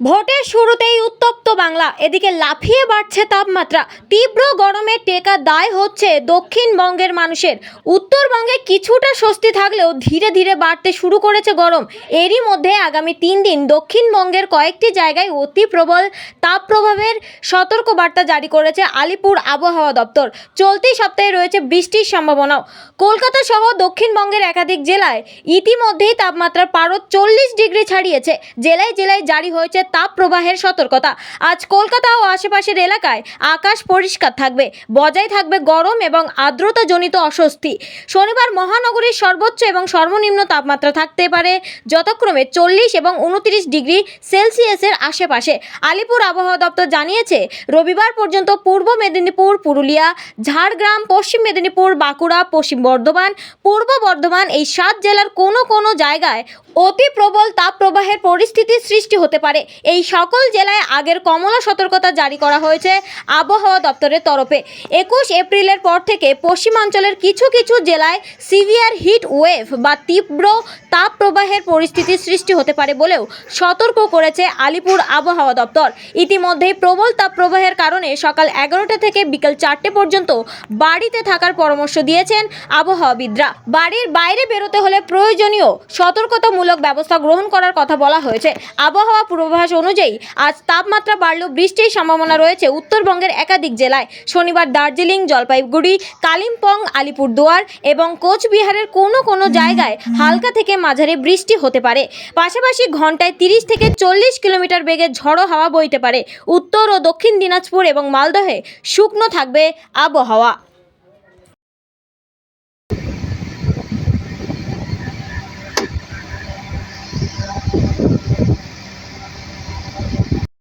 ভোটের শুরুতেই উত্তপ্ত বাংলা। এদিকে লাফিয়ে বাড়ছে তাপমাত্রা। তীব্র গরমে টেকা দায় হচ্ছে দক্ষিণবঙ্গের মানুষের। উত্তরবঙ্গে কিছুটা স্বস্তি থাকলেও ধীরে ধীরে বাড়তে শুরু করেছে গরম। এরই মধ্যে আগামী তিন দিন দক্ষিণবঙ্গের কয়েকটি জায়গায় অতি প্রবল তাপপ্রভাবের সতর্কবার্তা জারি করেছে আলিপুর আবহাওয়া দপ্তর। চলতি সপ্তাহে রয়েছে বৃষ্টির সম্ভাবনাও। কলকাতা সহ দক্ষিণবঙ্গের একাধিক জেলায় ইতিমধ্যেই তাপমাত্রার পারদ চল্লিশ ডিগ্রি ছাড়িয়েছে। জেলায় জেলায় জারি হয়েছে তাপ প্রবাহের সতর্কতা। আজ কলকাতা ও আশেপাশের এলাকায় আকাশ পরিষ্কার থাকবে, বজায় থাকবে গরম এবং আর্দ্রতাজনিত অস্বস্তি। শনিবার মহানগরীর সর্বোচ্চ এবং সর্বনিম্ন তাপমাত্রা থাকতে পারে যথাক্রমে চল্লিশ এবং উনত্রিশ ডিগ্রি সেলসিয়াসের আশেপাশে। আলিপুর আবহাওয়া দপ্তর জানিয়েছে, রবিবার পর্যন্ত পূর্ব মেদিনীপুর, পুরুলিয়া, ঝাড়গ্রাম, পশ্চিম মেদিনীপুর, বাঁকুড়া, পশ্চিম বর্ধমান, পূর্ব বর্ধমান এই সাত জেলার কোনো কোনো জায়গায় অতি প্রবল তাপপ্রবাহের পরিস্থিতির সৃষ্টি হতে পারে। এই সকল জেলায় আগের কমলা সতর্কতা জারি করা হয়েছে আবহাওয়া দপ্তরের তরফে। একুশ এপ্রিলের পর থেকে পশ্চিমাঞ্চলের কিছু কিছু জেলায় সিভিয়ার হিট ওয়েভ বা তীব্র তাপপ্রবাহের পরিস্থিতির সৃষ্টি হতে পারে বলেও সতর্ক করেছে আলিপুর আবহাওয়া দপ্তর। ইতিমধ্যেই প্রবল তাপ প্রবাহের কারণে সকাল এগারোটা থেকে বিকেল চারটে পর্যন্ত বাড়িতে থাকার পরামর্শ দিয়েছেন আবহাওয়াবিদরা। বাড়ির বাইরে বেরোতে হলে প্রয়োজনীয় সতর্কতামূলক ব্যবস্থা গ্রহণ করার কথা বলা হয়েছে। আবহাওয়া পূর্বাভাস অনুযায়ী আজ তাপমাত্রা বাড়লেও বৃষ্টির সম্ভাবনা রয়েছে উত্তরবঙ্গের একাধিক জেলায়। শনিবার দার্জিলিং, জলপাইগুড়ি, কালিম্পং, আলিপুরদুয়ার এবং কোচবিহারের কোনো কোনো জায়গায় হালকা থেকে মাঝারি বৃষ্টি হতে পারে। পাশাপাশি ঘন্টায় তিরিশ থেকে চল্লিশ কিলোমিটার বেগে ঝড়ো হাওয়া বইতে পারে। উত্তর ও দক্ষিণ দিনাজপুর এবং মালদহে শুকনো থাকবে আবহাওয়া।